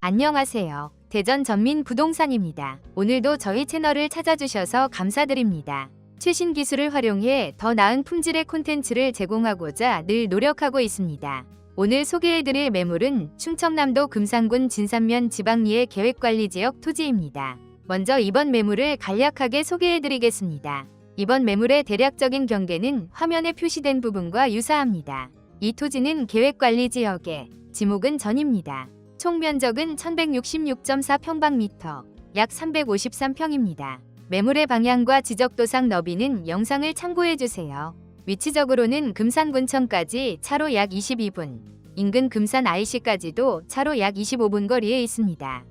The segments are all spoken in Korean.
안녕하세요. 대전 전민 부동산입니다. 오늘도 저희 채널을 찾아주셔서 감사드립니다. 최신 기술을 활용해 더 나은 품질의 콘텐츠를 제공하고자 늘 노력하고 있습니다. 오늘 소개해드릴 매물은 충청남도 금산군 진산면 지방리의 계획관리지역 토지입니다. 먼저 이번 매물을 간략하게 소개해드리겠습니다. 이번 매물의 대략적인 경계는 화면에 표시된 부분과 유사합니다. 이 토지는 계획관리지역에 지목은 전입니다. 총 면적은 1166.4평방미터, 약 353평입니다. 매물의 방향과 지적도상 너비는 영상을 참고해 주세요. 위치적으로는 금산군청까지 차로 약 22분, 인근 금산 IC까지도 차로 약 25분 거리에 있습니다.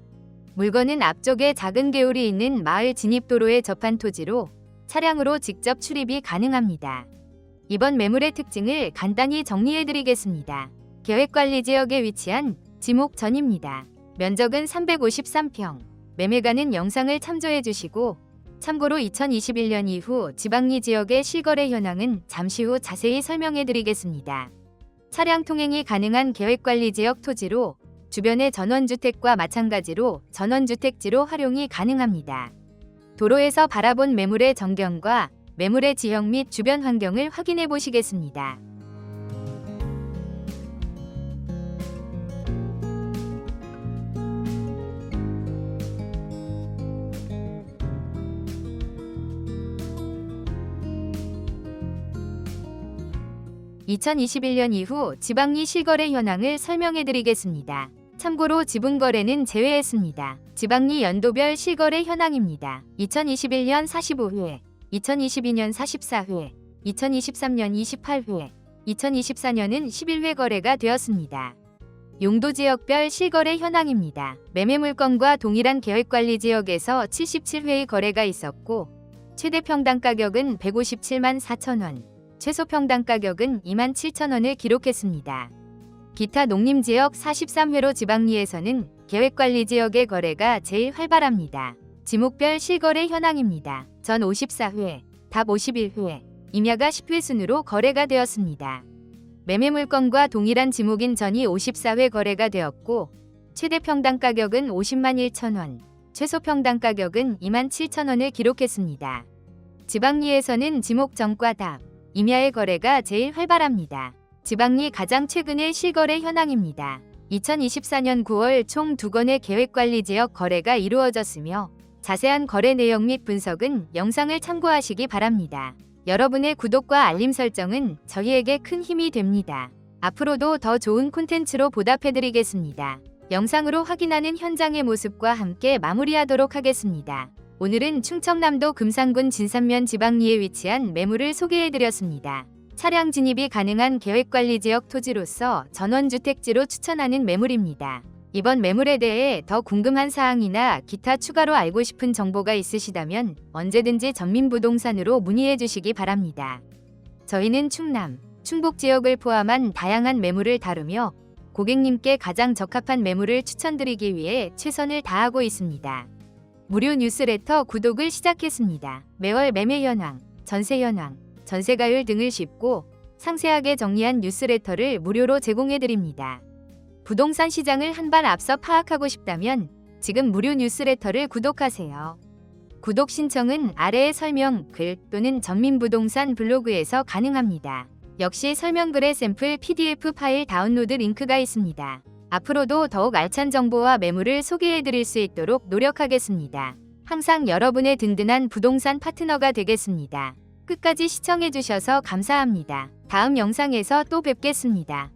물건은 앞쪽에 작은 개울이 있는 마을 진입도로에 접한 토지로 차량으로 직접 출입이 가능합니다. 이번 매물의 특징을 간단히 정리해 드리겠습니다. 계획관리 지역에 위치한 지목 전입니다. 면적은 353평. 매매가는 영상을 참조해 주시고 참고로 2021년 이후 지방리 지역의 실거래 현황은 잠시 후 자세히 설명해 드리겠습니다. 차량 통행이 가능한 계획관리 지역 토지로 주변의 전원주택과 마찬가지로 전원주택지로 활용이 가능합니다. 도로에서 바라본 매물의 전경과 매물의 지형 및 주변 환경을 확인해 보시겠습니다. (2021년) 이후 지방리 실거래 현황을 설명해 드리겠습니다. 참고로 지분 거래는 제외했습니다. 지방리 연도별 실거래 현황입니다. 2021년 45회, 2022년 44회, 2023년 28회, 2024년은 11회 거래가 되었습니다. 용도 지역별 실거래 현황입니다. 매매 물건과 동일한 계획관리 지역에서 77회의 거래가 있었고 최대 평당 가격은 157만 4천 원, 최소 평당 가격은 2만 7천 원을 기록했습니다. 기타 농림지역 43회로 지방리에서는 계획관리 지역의 거래가 제일 활발합니다. 지목별 실거래 현황입니다. 전 54회, 답 51회, 임야가 10회 순으로 거래가 되었습니다. 매매 물건과 동일한 지목인 전이 54회 거래가 되었고 최대 평당 가격은 50만 1천 원, 최소 평당 가격은 2만 7천 원을 기록했습니다. 지방리에서는 지목 전과 답, 임야의 거래가 제일 활발합니다. 지방리 가장 최근의 실거래 현황입니다. 2024년 9월 총두 건의 계획관리 지역 거래가 이루어졌으며 자세한 거래 내용 및 분석은 영상을 참고하시기 바랍니다. 여러분의 구독과 알림 설정은 저희에게 큰 힘이 됩니다. 앞으로도 더 좋은 콘텐츠로 보답해드리겠습니다. 영상으로 확인하는 현장의 모습과 함께 마무리하도록 하겠습니다. 오늘은 충청남도 금산군 진산면 지방리에 위치한 매물을 소개해드렸습니다. 차량 진입이 가능한 계획관리 지역 토지로서 전원주택지로 추천하는 매물입니다. 이번 매물에 대해 더 궁금한 사항이나 기타 추가로 알고 싶은 정보가 있으시다면 언제든지 전민부동산으로 문의해 주시기 바랍니다. 저희는 충남, 충북 지역을 포함한 다양한 매물을 다루며 고객님께 가장 적합한 매물을 추천드리기 위해 최선을 다하고 있습니다. 무료 뉴스레터 구독을 시작했습니다. 매월 매매 현황, 전세 현황, 전세가율 등을 쉽고 상세하게 정리한 뉴스레터를 무료로 제공해 드립니다. 부동산 시장을 한 발 앞서 파악하고 싶다면 지금 무료 뉴스레터를 구독하세요. 구독 신청은 아래의 설명 글 또는 전민부동산 블로그에서 가능합니다. 역시 설명글에 샘플 PDF 파일 다운로드 링크가 있습니다. 앞으로도 더욱 알찬 정보와 매물을 소개해드릴 수 있도록 노력하겠습니다. 항상 여러분의 든든한 부동산 파트너가 되겠습니다. 끝까지 시청해주셔서 감사합니다. 다음 영상에서 또 뵙겠습니다.